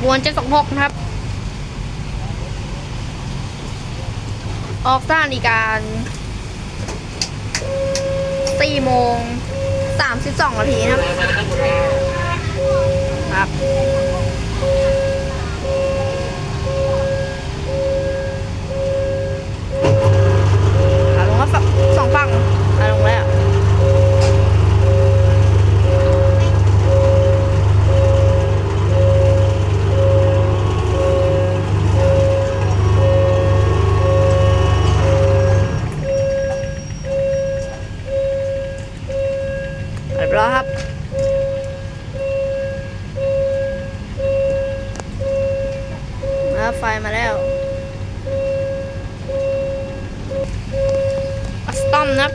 ขบวนเจ็ดสองหกนะครับ ออกสถานีการสี่โมงสามสิบสองนาทีนะครับ บร้อยครับ มาไฟมาแล้วอัสตอมนะครับ